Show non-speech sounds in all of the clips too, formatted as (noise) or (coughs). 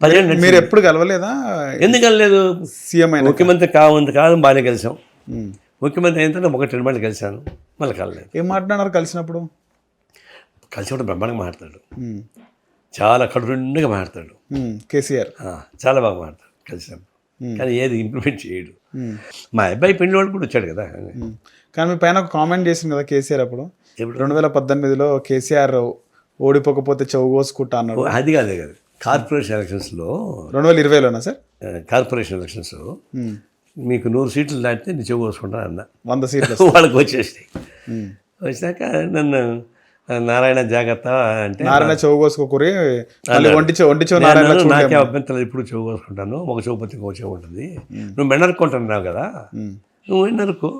పదిహేను మీరు ఎప్పుడు కలవలేదా? ఎందుకు వెళ్ళలేదు సీఎం అయినా ముఖ్యమంత్రి కావంత కాదు బాగానే కలిసాం. ముఖ్యమంత్రి అయిన తర్వాత ఒకటి రెండు మళ్ళీ కలిశాను. మళ్ళీ కలలేదు ఏం మాట్లాడినారు కలిసినప్పుడు? కలిసి కూడా బ్రహ్మాండంగా మాట్లాడతాడు ఉమ్. చాలా కడుపుండుగా మాట్లాడతాడు ఉమ్. కేసీఆర్. చాలా బాగా మాట్లాడతాడు కలిసినప్పుడు. కానీ ఏది ఇంప్లిమెంట్ చేయడు. మా అబ్బాయి పెళ్ళి వాడు కూడా వచ్చాడు కదా. కానీ మీ పైన ఒక కామెంట్ చేసింది కదా కేసీఆర్ అప్పుడు? రెండు వేల పద్దెనిమిదిలో కేసీఆర్ ఓడిపోకపోతే చెవు కోసుకుంటా అన్నాడు. అది కాదు కాదు. కార్పొరేషన్ ఎలక్షన్స్లో రెండు వేల ఇరవైలోనా సార్? కార్పొరేషన్ ఎలక్షన్స్లో ఉమ్. మీకు నూరు సీట్లు దాటితే నేను చెవు కోసుకుంటాను అన్న. వంద సీట్లు వాళ్ళకి వచ్చేసాయి ఉమ్. వచ్చినాక నన్ను నారాయణ జాగ్రత్త అంటే నారాయణ చెవు కోసుకోకూరి మళ్ళీ ఒంటి చెవు ఒంటి చెవు నారాయణ నేను నాకే అభ్యంతరం ఇప్పుడు చెవు కోసుకుంటాను ఒక చెవు పోతే ఇంకో చెవు ఉంటుంది. నువ్వు మెండరుకుంటున్నావు కదా. నువ్వు మెండరుకో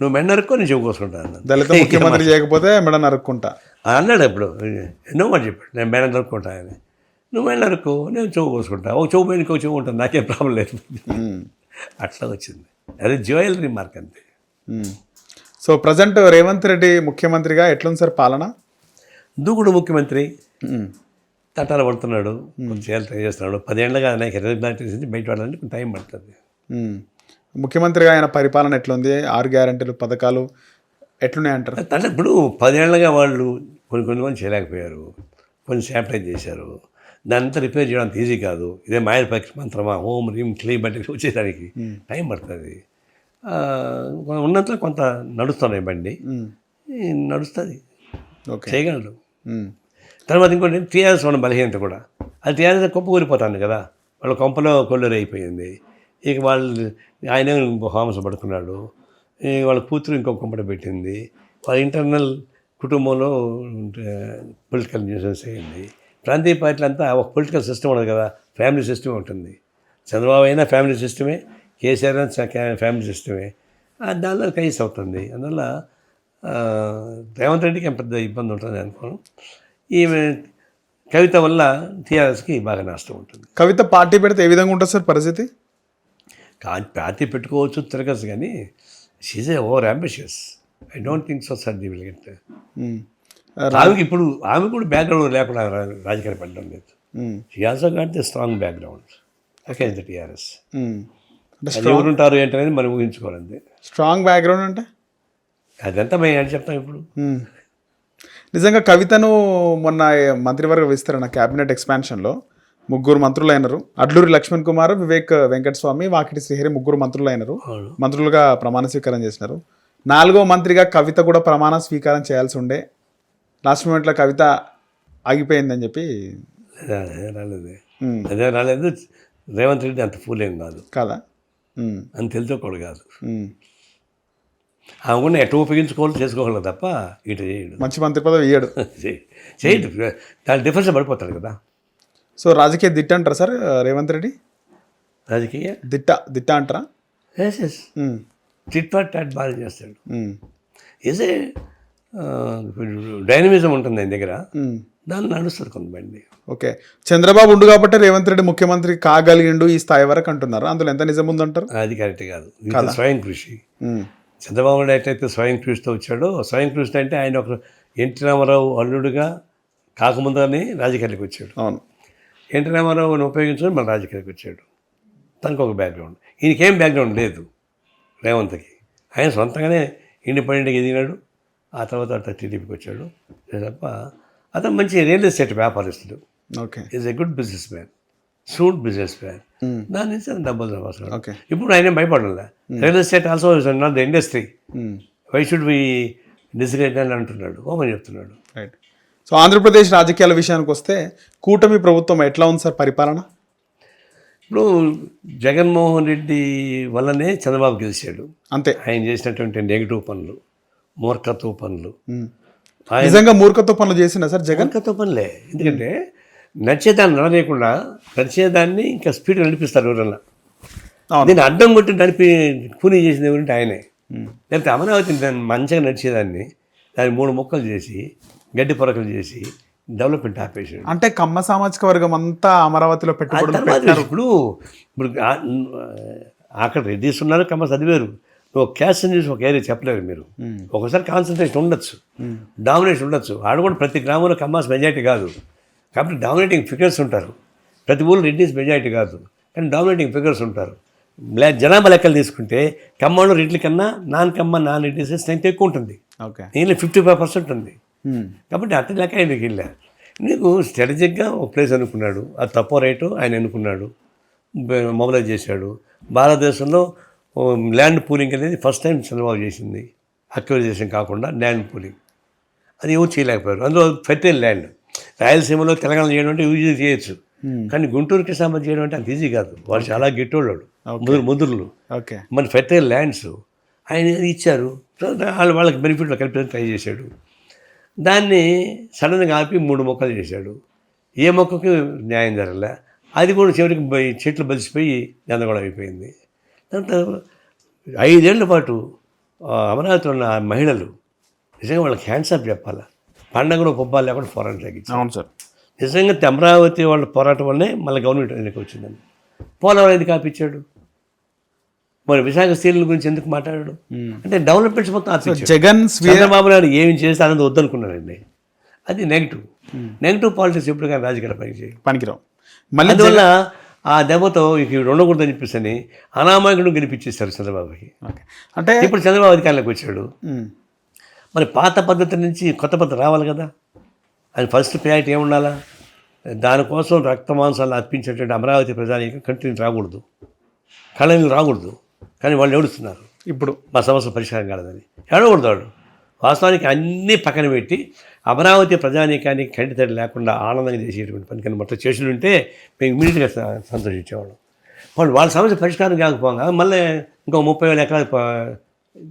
నువ్వు మెండరుకో నేను చెవు కోసుకుంటాను అన్నాను. దళిత ముఖ్యమంత్రి (laughs) చేయకపోతే మెడ నరుక్కుంటా అన్నాడు ఇప్పుడు ఎన్నో మాట చెప్పాడు. నేను మేడం నరుక్కుంటా అని. నువ్వు నరుక్కో నేను చెవు కోసుకుంటా. ఒక చెవు పైన ఇంకో చెవు ఉంటుంది నాకేం ప్రాబ్లం లేదు. అట్లా వచ్చింది. అది జ్యువెలరీ మార్క్ అంతే. సో ప్రజెంట్ రేవంత్ రెడ్డి ముఖ్యమంత్రిగా ఎట్లుంది సార్ పాలన? దూకుడు ముఖ్యమంత్రి. తటాలు పడుతున్నాడు. చేయాలి ట్రై చేస్తున్నాడు. పదేళ్ళగా రెగ్యులారిటీస్ నుంచి బయట పడాలంటే కొంచెం టైం పడుతుంది. ముఖ్యమంత్రిగా ఆయన పరిపాలన ఎట్లుంది? ఆరు గ్యారంటీలు పథకాలు ఎట్లున్నాయి అంటారు అంటే ఇప్పుడు పదేళ్ళుగా వాళ్ళు కొన్ని కొన్ని మంది చేయలేకపోయారు. కొన్ని శానిటైజ్ చేశారు. దాని అంతా రిపేర్ చేయడం అంత ఈజీ కాదు. ఇదే మాయల పక్షి మంత్రమా? హోమ్ రీమ్ క్లీన్ బట్టి (laughs) వచ్చేదానికి టైం పడుతుంది. ఆ, ఉన్నంతలో కొంత నడుస్తున్నాయి బండి. నడుస్తుంది. ఉమ్. తర్వాత ఇంకోటి టీఆర్ఎస్ మన బలహీనత కూడా. అది టీఆర్ఎస్ కొంప కూలిపోతాను కదా. వాళ్ళ కొంపలో కొల్లూరు అయిపోయింది ఇక వాళ్ళు ఆయన హామస్ పడుకున్నాడు? వాళ్ళ కూతురు ఇంకో కొంపట పెట్టింది. వాళ్ళ ఇంటర్నల్ కుటుంబంలో పొలిటికల్ న్యూసెన్స్ అయింది ప్రాంతీయ పార్టీలు అంతా ఒక పొలిటికల్ సిస్టమ్ ఉండదు కదా ఫ్యామిలీ సిస్టమ్ ఉంటుంది. చంద్రబాబు అయినా ఫ్యామిలీ సిస్టమే కేసీఆర్ అయినా ఫ్యామిలీ సిస్టమే. దానిలో కైస్ అవుతుంది. అందువల్ల రేవంత్ రెడ్డికి ఏం పెద్ద ఇబ్బంది ఉంటుంది అనుకోను. ఈమె కవిత వల్ల టీఆర్ఎస్కి బాగా నష్టం ఉంటుంది. కవిత పార్టీ పెడితే ఏ విధంగా ఉంటుంది సార్ పరిస్థితి? కా పార్టీ పెట్టుకోవచ్చు తిరగచ్చు కానీ she's a over ambitious I don't think so sir the will get. ఆమెకి ఇప్పుడు ఆమె కూడా బ్యాక్గ్రౌండ్ లేకుండా రా- రాజకీయాలు పెట్టడం లేదు. She also got the strong background against the TRS ఎవరుంటారు ఏంటనేది మనం ఊహించుకోవాలండి స్ట్రాంగ్ బ్యాక్గ్రౌండ్ అంటే? అదంతా మేము ఏంటి చెప్తాం ఇప్పుడు? ఉమ్. నిజంగా కవితను మొన్న మంత్రివర్గ విస్తరణ క్యాబినెట్ ఎక్స్పాన్షన్లో ముగ్గురు మంత్రులు అయినారు అడ్లూరి లక్ష్మణ్ కుమార్ వివేక్ వెంకటస్వామి వాకిటి శ్రీహరి ముగ్గురు మంత్రులు అయినారు అవును. మంత్రులుగా ప్రమాణ స్వీకారం చేసినారు. నాలుగో మంత్రిగా కవిత కూడా ప్రమాణ స్వీకారం చేయాల్సి ఉండే. లాస్ట్ మూమెంట్లో కవిత ఆగిపోయిందని చెప్పి రాలేదు. అదే రాలేదు. రేవంత్ రెడ్డి అంత ఫూల్ ఏం కాదు. కాదా. అని తెలుసుకోకూడదు కాదు. ఆమె కూడా ఎటు ఉపయోగించుకోవాలి చేసుకోగలరు తప్ప ఇటు చేయడు. మంచి మంత్రి పదవి ఇయ్యడు. (laughs) చేయ- చేయడు దాని డిఫరెన్స్ పడిపోతాడు కదా. సో రాజకీయ దిట్ట అంటారా సార్ రేవంత్ రెడ్డి? రాజకీయ? దిట్ట దిట్ట అంటారా? ఎస్ ఎస్ ఉమ్. టిట్ బాగా చేస్తాడు. ఈజ్ ఏ డైనమిజం ఉంటుంది ఆయన దగ్గర. దాన్ని నడుస్తుంది కొంతమంది. ఓకే. చంద్రబాబు ఉండు కాబట్టి రేవంత్ రెడ్డి ముఖ్యమంత్రి కాగలిగిండు ఈ స్థాయి వరకు అంటున్నారు. అందులో ఎంత నిజం ఉందంటారు? అది కరెక్ట్ కాదు. స్వయం కృషి. చంద్రబాబు నాయుడు ఎట్లయితే స్వయం కృషితో వచ్చాడో స్వయం కృషి అంటే ఆయన ఒక ఎన్టీ రామారావు అల్లుడుగా కాకముందని రాజకీయాలకు వచ్చాడు. అవును. ఎన్టీ రామారావుని ఉపయోగించుకొని మన రాజకీయాలకు వచ్చాడు. తనకు ఒక బ్యాక్గ్రౌండ్. ఈయనకేం బ్యాక్గ్రౌండ్ లేదు రేవంత్కి. ఆయన సొంతంగానే ఇండిపెండెంట్గా ఎదిగినాడు ఆ తర్వాత అట్లా టీడీపీకి వచ్చాడు. తప్ప అతను మంచి రియల్ ఎస్టేట్ వ్యాపారస్తుడు. Okay. Is a good business man shrewd business man. దాని నుంచి అతను డబ్బులు సంపాదిస్తున్నాడు ఓకే. ఇప్పుడు ఆయన భయపడాల real estate also not the industry. Why should be disgraced అని అంటున్నాడు. ఓమని చెప్తున్నాడు. రైట్ సో ఆంధ్రప్రదేశ్ రాజకీయాల విషయానికి వస్తే కూటమి ప్రభుత్వం ఎట్లా ఉంది సార్ పరిపాలన? ఇప్పుడు జగన్మోహన్ రెడ్డి వల్లనే చంద్రబాబు గెలిచాడు. అంతే. ఆయన చేసినటువంటి నెగిటివ్ పనులు మూర్ఖత్వ పనులు. నిజంగా మూర్ఖత్వ పనులు చేసిన సార్ జగన్? మూర్ఖత్వ పనులే. ఎందుకంటే నడిచేదాన్ని నడలేకుండా నడిచేదాన్ని ఇంకా స్పీడ్ నడిపిస్తారు ఎవరన్నా. దీన్ని అడ్డం కొట్టి నడిపి కూనీ చేసింది ఎవరంటే ఆయనే. లేకపోతే అమరావతి దాన్ని మంచిగా నడిచేదాన్ని దాన్ని మూడు మొక్కలు చేసి గడ్డి పొరకలు చేసి డెవలప్మెంట్ ఆపేసాడు అంటే కమ్మ సామాజిక వర్గం అంతా అమరావతిలో తర్వాత ఇప్పుడు ఇప్పుడు అక్కడ రెడ్డిస్ ఉన్నారు కమ్మ చదివారు. నువ్వు క్యాస్ట్ న్యూస్ ఒక ఏరియా చెప్పలేరు మీరు. ఒకసారి కాన్సన్ట్రేషన్ ఉండొచ్చు. డామినేషన్ ఉండొచ్చు. ఆడ కూడా ప్రతి గ్రామంలో కమ్మాస్ మెజారిటీ కాదు. కాబట్టి డామినేటింగ్ ఫిగర్స్ ఉంటారు. ప్రతి ఊళ్ళో రెడ్డిస్ మెజారిటీ కాదు. కానీ డామినేటింగ్ ఫిగర్స్ ఉంటారు. జనాభా లెక్కలు తీసుకుంటే కమ్మలో రెడ్ల కన్నా non Kamma non Reddys strength ఎక్కువ ఉంటుంది. ఓకే. దీనిలో ఫిఫ్టీ ఫైవ్ పర్సెంట్ ఉంది. కాబట్టి అట్ట లెక్క ఆయనకి వెళ్ళా. నీకు స్ట్రాటజిక్గా ఒక ప్లేస్ అనుకున్నాడు. అది తప్పో రైటు ఆయన అనుకున్నాడు. మొబలైజ్ చేశాడు. భారతదేశంలో ల్యాండ్ పూలింగ్ అనేది ఫస్ట్ టైం చంద్రబాబు చేసింది. అక్వైజేషన్ కాకుండా ల్యాండ్ పూలింగ్. అది ఎవరు చేయలేకపోయారు. అందులో ఫెర్టైల్ ల్యాండ్. రాయలసీమలో తెలంగాణ చేయడం అంటే ఈజీ చేయొచ్చు. కానీ గుంటూరు కృష్ణాబాద్ చేయడం అంటే అంత ఈజీ కాదు. వాళ్ళు చాలా గెట్టోళ్ళు ముదురు ముదురులు. ఓకే. మన ఫెర్టైల్ ల్యాండ్స్ ఆయన ఇచ్చారు? వాళ్ళు వాళ్ళకి బెనిఫిట్లు కల్పించడానికి ట్రై చేశాడు. దాన్ని సడన్గా ఆపి మూడు మొక్కలు చేశాడు. ఏ మొక్కకి న్యాయం జరగలే. అది కూడా చివరికి చెట్లు బలిసిపోయి గందరగోళం అయిపోయింది. దాంతో ఐదేళ్ళ పాటు అమరావతిలో ఉన్న మహిళలు నిజంగా వాళ్ళకి హ్యాండ్స్ అప్ చెప్పాలా? పండగలో పొబ్బాలు లేకుండా పోరాటం తగ్గించారు అవును సార్. నిజంగా అమరావతి వాళ్ళ పోరాటం వల్లనే మళ్ళీ గవర్నమెంట్ ఎన్నిక వచ్చిందండి. పోలవరం ఎందుకు ఆపించాడు? మరి విశాఖ స్త్రీల గురించి ఎందుకు మాట్లాడాడు? అంటే డెవలప్మెంట్స్ మొత్తం జగన్ చంద్రబాబు నాయుడు ఏమి చేస్తే అనేది వద్దనుకున్నాడండి. అది నెగిటివ్. నెగిటివ్ పాలిటిక్స్ ఎప్పుడు కానీ రాజకీయాల పని చేయి. పనికిరావు. మళ్ళీ అందువల్ల ఆ దెబ్బతో ఇక ఇవి ఉండకూడదని చెప్పేసి అని అనామకుడు గెలిపించేస్తారు చంద్రబాబుకి. అంటే ఇప్పుడు చంద్రబాబు అధికారంలోకి వచ్చాడు. మరి పాత పద్ధతి నుంచి కొత్త పద్ధతి రావాలి కదా? అది ఫస్ట్ ప్రయారిటీ ఏముండాలా? దానికోసం రక్త మాంసాలు అర్పించేటువంటి అమరావతి ప్రజానికి కంటిన్యూ రాకూడదు. కళలు రాకూడదు. కానీ వాళ్ళు ఏడుస్తున్నారు. ఇప్పుడు. మా సమస్య పరిష్కారం కాలేదని. ఏడవకూడదు. వాడు వాస్తవానికి అన్నీ పక్కన పెట్టి అమరావతి ప్రజానీకానికి కంటితడి లేకుండా ఆనందంగా చేసేటువంటి పని కానీ మొత్తం చేసి ఉంటే మేము ఇమీడియట్గా సంతోషించేవాళ్ళం. వాళ్ళు వాళ్ళ సమస్య పరిష్కారం కాకపోగా మళ్ళీ ఇంకో ముప్పై వేల ఎకరాలు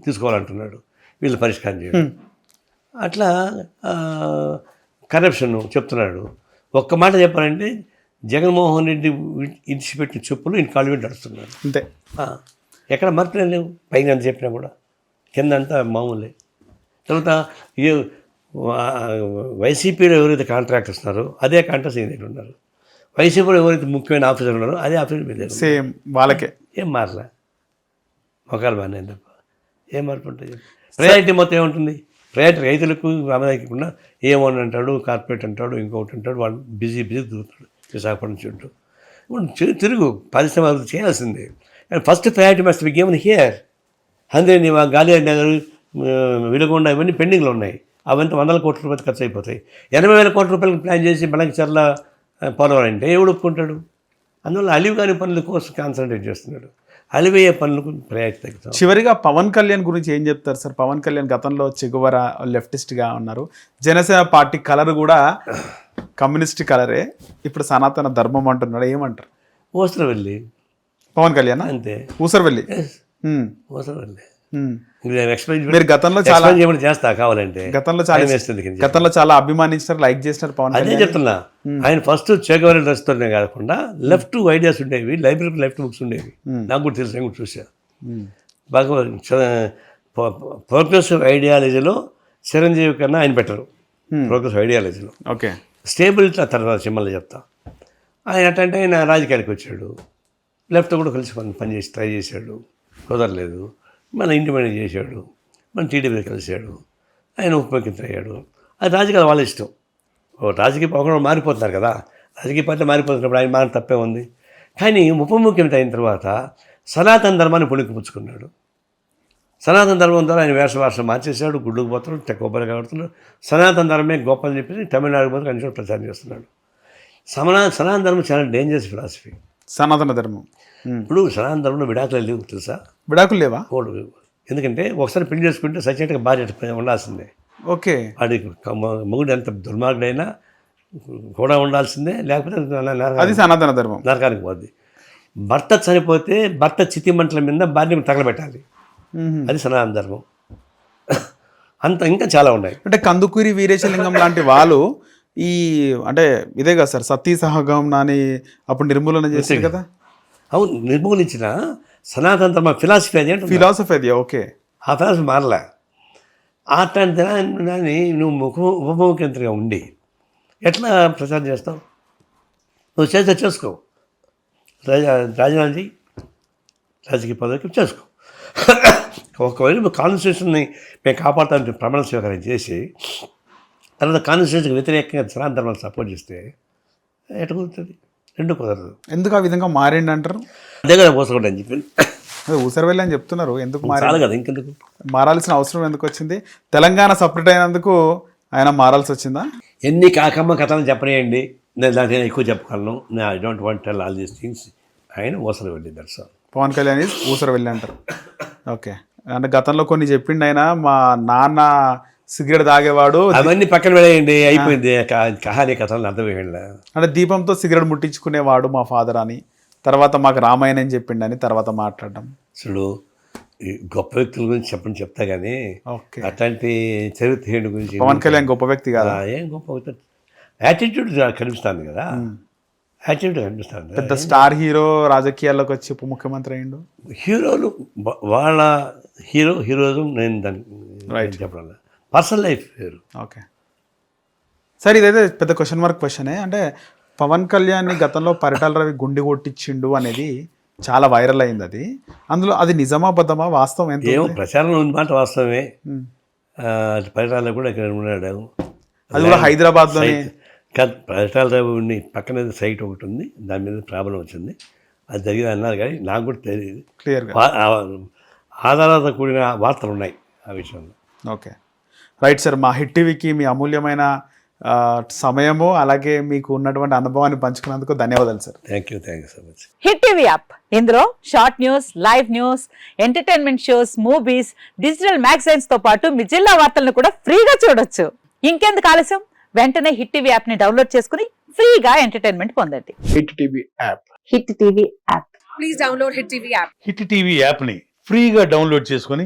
తీసుకోవాలంటున్నాడు. వీళ్ళు పరిష్కారం చేయడం. అట్లా కరప్షన్ చెప్తున్నాడు. ఒక్క మాట చెప్పాలంటే జగన్మోహన్ రెడ్డి ఇడిచిపెట్టిన చెప్పులు ఇంటి కాళ్ళు పెట్టి నడుస్తున్నాడు. అంతే. ఎక్కడ మార్పులే లేవు. పైన ఎంత చెప్పినా కూడా. కింద అంతా మామూలే. తర్వాత ఏ వైసీపీలో ఎవరైతే కాంట్రాక్టర్స్ ఉన్నారో అదే కాంట్రాక్టర్స్ ఈయన దగ్గర ఉన్నారు. వైసీపీలో ఎవరైతే ముఖ్యమైన ఆఫీసర్ ఉన్నారో అదే ఆఫీసర్ మీద. సేమ్ వాళ్ళకే. ఏం మారలే? మొక్కలు బాగానే తప్ప. ఏం మార్పు ఉంటుంది? ప్రయారిటీ మొత్తం ఏముంటుంది? ప్రయారిటీ రైతులకు రామదాయకుండా ఏమని అంటాడు కార్పొరేట్ అంటాడు ఇంకొకటి అంటాడు వాళ్ళు బిజీ బిజీ తిరుగుతాడు విశాఖపట్నం చుట్టూ. ఇప్పుడు తిరుగు పరిశ్రమ అభివృద్ధి చేయాల్సిందే first priority must be given here హంద్రేని గాలి నగర్ విలుగొండ ఇవన్నీ పెండింగ్లో ఉన్నాయి. అవంతా వందల కోట్ల రూపాయలు ఖర్చు అయిపోతాయి ఎనభై వేల కోట్ల రూపాయలకు ప్లాన్ చేసి మనకి చర్ల పోలవరం అంటే ఎవడు ఒప్పుకుంటాడు? అందువల్ల అలివి కాని పనుల కోసం కాన్సన్ట్రేట్ చేస్తున్నాడు. అలివయ్యే పనులకు ప్రయారిటీ తగ్గుతాం. చివరిగా పవన్ కళ్యాణ్ గురించి ఏం చెప్తారు సార్? పవన్ కళ్యాణ్ గతంలో చెగువర లెఫ్టిస్ట్గా ఉన్నారు. జనసేన పార్టీ కలర్ కూడా (coughs) కమ్యూనిస్ట్ కలరే. ఇప్పుడు సనాతన ధర్మం అంటున్నాడు. ఏమంటారు? ఓసర వెళ్ళి పవన్ కళ్యాణ్? అంతే. ఊసర్ వెళ్ళి ఉమ్, ఓసర వెళ్ళి ఉమ్. ఎక్స్ప్లెయిన్ మీరు గతంలో చాలా చేయమని చేస్తా కావాలంటే. గతంలో చాలా. గతంలో చాలా అభిమానించారు లైక్ చేసినారు పవన్ అదే చెప్తున్నా. ఆయన ఫస్ట్ చేకవరి డ్రెస్తోనే కాకుండా లెఫ్ట్ ఐడియాస్ ఉండేవి లైబ్రరీకి లెఫ్ట్ బుక్స్ ఉండేవి. నాకు కూడా తెలుసు నేను కూడా చూసా. బాగా ప్రోగ్రెసివ్ ఐడియాలజీలో చిరంజీవి కన్నా ఆయన బెటరు ప్రోగ్రెసివ్ ఐడియాలజీలో ఓకే. స్టేబిలిటీ తర్వాత సినిమాలో చెప్తా. ఆయన అట్టంటే ఆయన రాజకీయానికి వచ్చాడు. లెఫ్ట్ కూడా కలిసి పని పని చేసి ట్రై చేశాడు. కుదరలేదు. మన ఇండిపెండెంట్ చేశాడు. మన టీడీపీ కలిశాడు. ఆయన ఉప అయ్యాడు అది రాజకీయాలు వాళ్ళ ఇష్టం. ఓ రాజకీయ ఒకరు మారిపోతున్నారు కదా. రాజకీయ పార్టీ మారిపోతున్నప్పుడు ఆయన మారి తప్పే ఉంది. కానీ ఉప ముఖ్యమంత్రి అయిన తర్వాత సనాతన ధర్మాన్ని పుణికిపుచ్చుకున్నాడు సనాతన ధర్మం ద్వారా ఆయన వేష భాష మార్చేశాడు. గుడ్డుకు పోతున్నాడు తెక్క కొబ్బరి కడుతున్నాడు. సనాతన ధర్మే గొప్ప అని చెప్పేసి తమిళనాడు పోతే కనీసం ప్రచారం చేస్తున్నాడు. సమనా సనాతన ధర్మం చాలా డేంజరస్ ఫిలాసఫీ సనాతన ధర్మం. ఇప్పుడు సనాతన ధర్మంలో విడాకులు లేవు తెలుసా? విడాకులు లేవా? ఎందుకంటే ఒకసారి పెళ్ళి చేసుకుంటే సచినట్టుగా భార్య ఉండాల్సిందే. ఓకే. మ- మొగుడు ఎంత దుర్మార్గుడైనా కూడా ఉండాల్సిందే లేకపోతే అది సనాతన ధర్మం. నరకానికి పోద్ది. భర్త చనిపోతే భర్త చితి మంటల మీద భార్యను తగలబెట్టాలి. అది సనాతన ధర్మం. అంత ఇంకా చాలా ఉన్నాయి. అంటే కందుకూరి వీరేశలింగం లాంటి వాళ్ళు ఈ అంటే ఇదే కదా సార్ సతీ సహగం అని అప్పుడు నిర్మూలన చేశారు కదా? అవును నిర్మూలించిన సనాతన ధర్మ ఫిలాసఫీ అది ఏంటో ఫిలాసఫీ అది ఓకే. ఆ ఫిలాసఫీ మారలే. అట్లాంటి దాన్ని నువ్వు ముఖ ఉప ముఖ్యమంత్రిగా ఉండి ఎట్లా ప్రచారం చేస్తావు? నువ్వు చేస్తే చేసుకో. రాజా రాజీనామా రాజకీయ పదవికి చేసుకో. (coughs) ఒకవేళ నువ్వు కాన్స్టిట్యూషన్ని మేము కాపాడుతామని ప్రమాణ స్వీకారం చేసి తర్వాత కాన్స్టిట్యూషన్కి వ్యతిరేకంగా సనాతన ధర్మాన్ని సపోర్ట్ చేస్తే ఎట్లా కుదురుతుంది? రెండు కుదరదు. ఎందుకు ఆ విధంగా మారిండి అంటారు? అదే కదా పోసకుండా అని చెప్పి. అదే ఊసర వెళ్ళి అని చెప్తున్నారు. ఎందుకు మారి చాలు కదా ఇంకెందుకు? మారాల్సిన అవసరం ఎందుకు వచ్చింది? తెలంగాణ సపరేట్ అయినందుకు ఆయన మారాల్సి వచ్చిందా? ఎన్ని కాకమ్మ కథలు చెప్పనేయండి. నేను దాంట్లో ఎక్కువ చెప్పగలను. నేను I don't want tell all these things. ఆయన that's all. Pawan Kalyan is ఊసర వెళ్ళి అంటారు. ఓకే. అంటే గతంలో కొన్ని చెప్పిండు ఆయన మా నాన్న సిగరెట్ తాగేవాడు అవన్నీ పక్కన వెళ్ళేయండి అయిపోయింది. కహాని కథలు అర్థమైంది అంటే దీపంతో సిగరెట్ ముట్టించుకునేవాడు మా ఫాదర్ అని. తర్వాత మాకు రామాయణం చెప్పిండని తర్వాత మాట్లాడడం. ఈ గొప్ప వ్యక్తుల గురించి చెప్పండి చెప్తా కానీ ఓకే. అట్లాంటి చరిత్ర గురించి పవన్ కళ్యాణ్ గొప్ప వ్యక్తి కాదు. ఏం గొప్ప వ్యక్తి? యాటిట్యూడ్ కనిపిస్తుంది కదా. యాటిట్యూడ్ కనిపిస్తుంది. పెద్ద స్టార్ హీరో రాజకీయాల్లోకి వచ్చి ఉప ముఖ్యమంత్రి అయ్యిండు. హీరోలు వాళ్ళ హీరో హీరోయిజం నేను దాన్ని చెప్పడం పర్సనల్ లైఫ్ వేరు. ఓకే. సరే ఇదైతే పెద్ద క్వశ్చన్ మార్క్ క్వశ్చనే అంటే పవన్ కళ్యాణ్ని గతంలో పరిటాల రవి గుండి కొట్టించిండు అనేది చాలా వైరల్ అయింది అది. అందులో అది నిజమా బద్దమా వాస్తవం ఎంత ఏమో? ప్రచారం ఉంది మాట వాస్తవమే. పరిటాలలో కూడా ఇక్కడ ఉన్నాడు. అది కూడా హైదరాబాద్లోనే. పరిటాల ఉండి పక్కన సైట్ ఒకటి ఉంది. దాని మీద ప్రాబ్లం వచ్చింది. అది జరిగింది అన్నారు కానీ నాకు కూడా తెలియదు. క్లియర్గా ఆధారాలతో కూడిన వార్తలు ఉన్నాయి ఆ విషయంలో. ఓకే. రైట్ సార్ మా హిట్ టీవీకి మీ అమూల్యమైన సమయము అలాగే మీకు ఉన్నటువంటి అనుభవాన్ని పంచుకున్నందుకు ధన్యవాదాలు sir. Thank you thank you so much hit TV app. ఇందులో short news live news entertainment shows movies digital మ్యాగజైన్స్తో పాటు మీ జిల్లా వార్తలను కూడా ఫ్రీగా చూడొచ్చు. ఇంకెందుకు ఆలస్యం? వెంటనే హిట్ టీవీ యాప్ని డౌన్లోడ్ చేసుకుని ఫ్రీగా ఎంటర్టైన్మెంట్ పొందండి. Hit TV app. Hit TV app. Please download Hit TV app. Hit TV యాప్ని ఫ్రీగా డౌన్లోడ్ చేసుకొని